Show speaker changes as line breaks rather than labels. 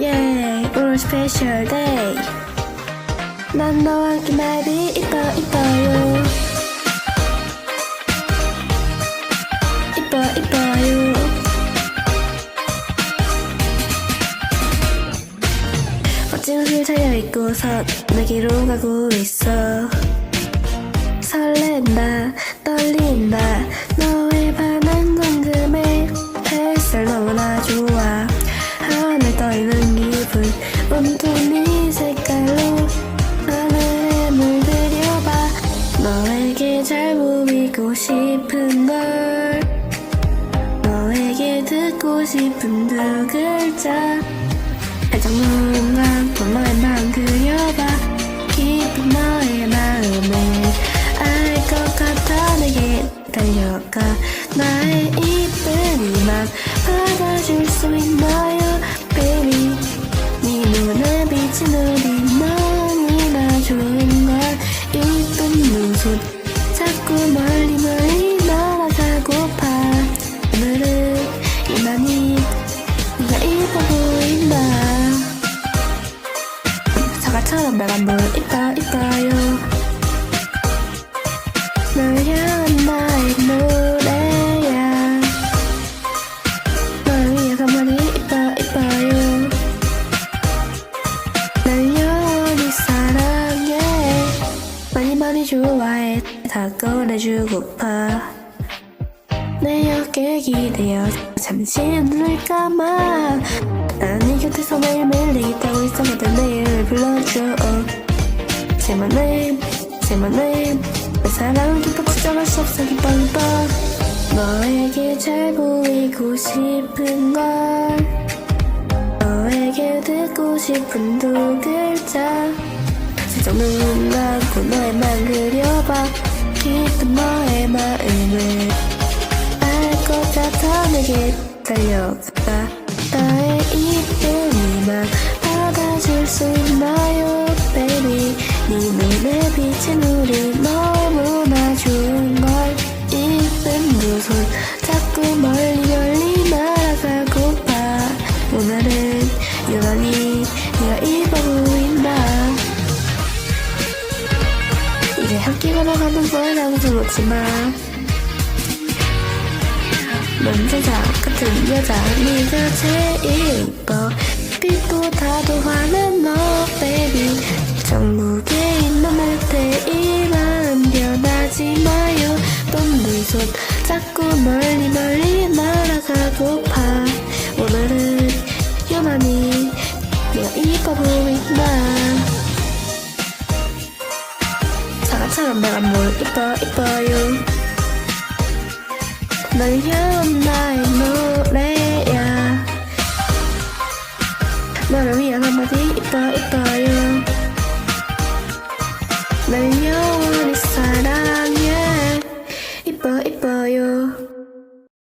예, 오늘 스페셜 데이. 난 너와 함께 말이 이뻐 이뻐요. 이뻐 이뻐요. 멋진 옷을 차려입고서 내게로 가고 있어. 설렌 싶은 걸 너에게 듣고 싶은 두 글자. 살짝 눈 너의 마음 그려봐. 깊은 너의 마음을 알 것 같아. 내게 달려가. 나의 이쁜 이맘 받아줄 수 있나요 baby? 네 눈에 비친 우 사과처럼 빨간 물 이뻐 이뻐요. 널 향한 나의 노래야. 널 위해 한마디 이뻐 이뻐요. 날 영원히 사랑해. 많이 많이 좋아해. 다 꺼내주고파. 내 어깨 기대어 잠시 감아. 난네 곁에서 매일매일 내게 타고 있어거든 내일 불러줘. Say my name, say my name 내 사랑은 기뻐 걱정할 수 없어. 기뻐 기뻐 너에게 잘 보이고 싶은 걸. 너에게 듣고 싶은 두 글자. 슬쩍 눈 감고 너의 맘 그려봐. 깊은 너의 마음을 알것 같아 내게 달려가 나의 이쁜 이만 받아줄 수 있나요 baby? 네 눈에 비친 우리 너무나 좋은 걸. 이쁜 두손 자꾸 멀리 멀리 날아가고파 오늘은 유난히 네가 이뻐 보인다. 이제 함께 걸어가는 걸 아무도 묻지마 넌 여자 같은 여자. 네가 제일 이뻐. 빛보다도 환한 너 baby. 전국에 있는 날때 이 마음 변하지 마요. 넌네손 자꾸 멀리 멀리 날아가고파. 오늘은 유난히 네가 이뻐 보인다. 사과처럼 내가 뭘 이뻐 이뻐요 널 향한 나의 노래야. 너를 위한 한마디 이뻐 이뻐요. 널 향한